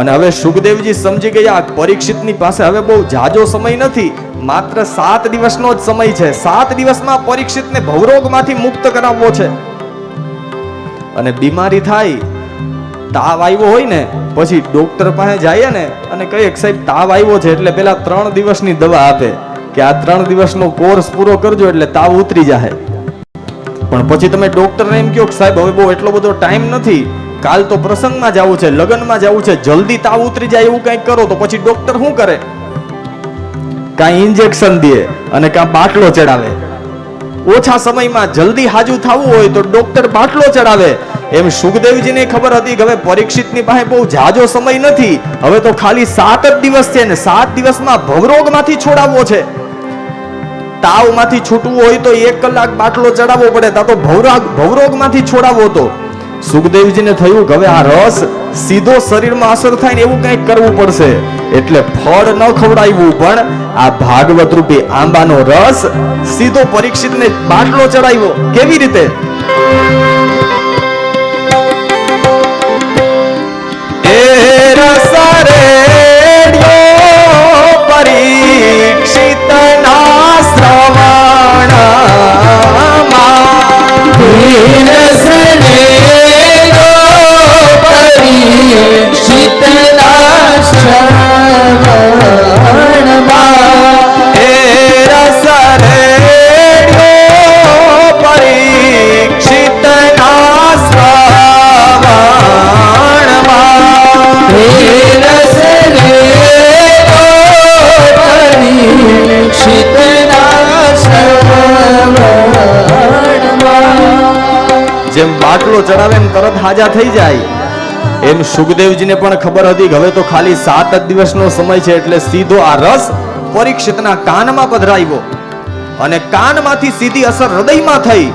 અને હવે સુખદેવજી સમજી ગયા પરીક્ષિતની પાસે હવે બહુ જાજો સમય નથી. માત્ર સાત દિવસનો જ સમય છે. સાત દિવસમાં પરીક્ષિતને ભવરોગમાંથી મુક્ત કરાવવો છે. અને બીમારી થાય, તાવ આવ્યો હોય ને, પછી ડોક્ટર પાસે જઈએ ને, અને કહીએ સાહેબ, તાવ આવ્યો છે એટલે પેલા ત્રણ દિવસની દવા આપે. કે આ ત્રણ દિવસનો કોર્સ પૂરો કરજો એટલે તાવ ઉતરી જાય પણ પછી તમે ડોક્ટરને એમ કહો સાહેબ, હવે બહુ એટલો બધો ટાઈમ નથી. કાલ તો પ્રસંગમાં જવું છે, લગ્નમાં જવું છે, જલ્દી તાવ ઉતરી જાય એવું કંઈક કરો તો પછી ડોક્ટર શું કરે? કાંઈ ઇન્જેક્શન દે અને કાં બાટલો ચડાવે. ઓછા સમયમાં જલ્દી હાજુ થવું હોય તો ડોક્ટર બાટલો ચડાવે. એમ સુખદેવજીને ખબર હતી કે હવે પરીક્ષિતની પાસે બહુ જાજો સમય નથી. હવે તો ખાલી સાત જ દિવસ છે ને સાત દિવસમાં ભવરોગમાંથી છોડાવવો છે. તાવમાંથી છૂટવું હોય તો એક કલાક બાટલો ચડાવવો પડે, તા તો ભવરાગ ભવરોગમાંથી છોડાવવો તો. સુખદેવજીને થયું કે હવે આ રસ સીધો શરીરમાં અસર થાય ને એવું કંઈક કરવું પડશે. એટલે ફળ ન ખવડાવ્યું, પણ આ ભાગવત રૂપી આંબાનો રસ સીધો પરીક્ષિતને બાટલો ચડાવ્યો. કેવી રીતે? જેમ ચડાવે એમ તરત હાજા થઈ જાય. એમ સુખદેવજીને પણ ખબર હતી કે હવે તો ખાલી સાત જ દિવસનો સમય છે એટલે સીધો આ રસ પરીક્ષિતના કાનમાં પધરાવ્યો. અને કાનમાંથી સીધી અસર હૃદયમાં થઈ.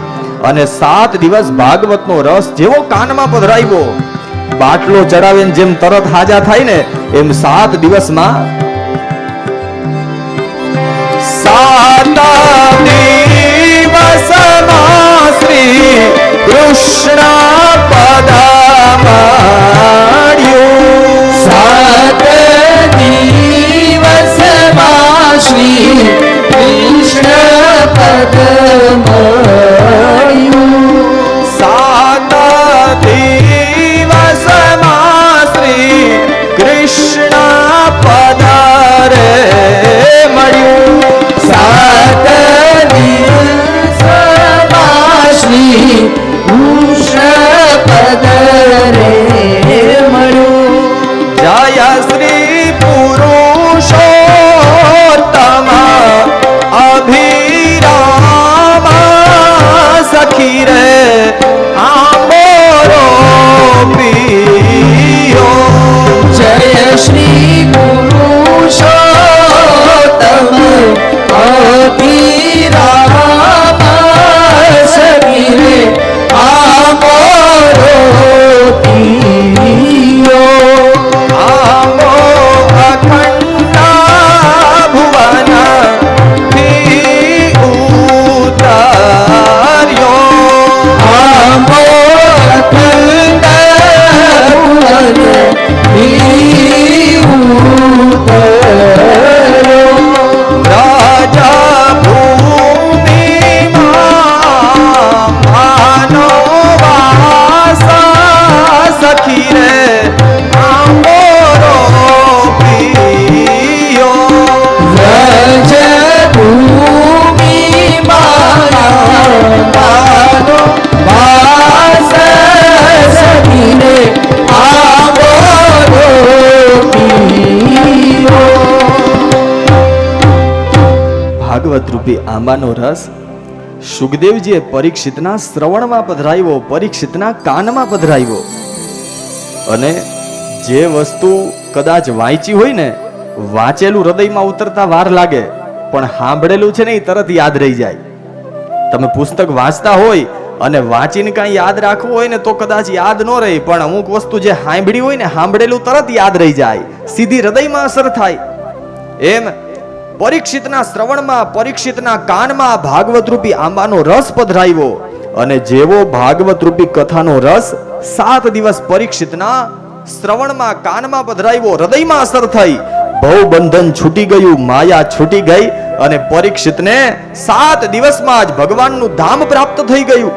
અને સાત દિવસ ભાગવતનો રસ જેવો કાનમાં પધરાવ્યો. બાટલો ચડાવે જેમ તરત હાજા થાય ને, એમ સાત દિવસમાં સાત દિવસમાં શ્રી દિવસમાં ભાગવત આંબાનો રસ. સુખદેવજીએ પરીક્ષિતના શ્રવણમાં પધરાવ્યો, પરીક્ષિતના કાનમાં પધરાવ્યો. અને જે વસ્તુ કદાચ વાંચી હોય ને, વાંચેલું હૃદયમાં ઉતરતા વાર લાગે, પણ સાંભળેલું છે ને એ તરત યાદ રહી જાય. તમે પુસ્તક વાંચતા હોય અને વાંચીને કાંઈ યાદ રાખવું હોય ને તો કદાચ યાદ ન રહે, પણ અમુક વસ્તુ જે સાંભળી હોય ને, સાંભળેલું તરત યાદ રહી જાય. સીધી હૃદયમાં અસર થાય. એમ પરીક્ષિતના શ્રવણમાં, પરીક્ષિતના કાનમાં ભાગવત રૂપી આંબાનો રસ પધરાવ્યો અને જેવો ભાગવત રૂપી કથાનો રસ સાત દિવસ પરીક્ષિતના શ્રવણમાં, કાનમાં પધરાવ્યો, હૃદયમાં અસર થઈ. ભવ બંધન છૂટી ગયું, માયા છૂટી ગઈ અને પરીક્ષિતને સાત દિવસમાં જ ભગવાનનું ધામ પ્રાપ્ત થઈ ગયું.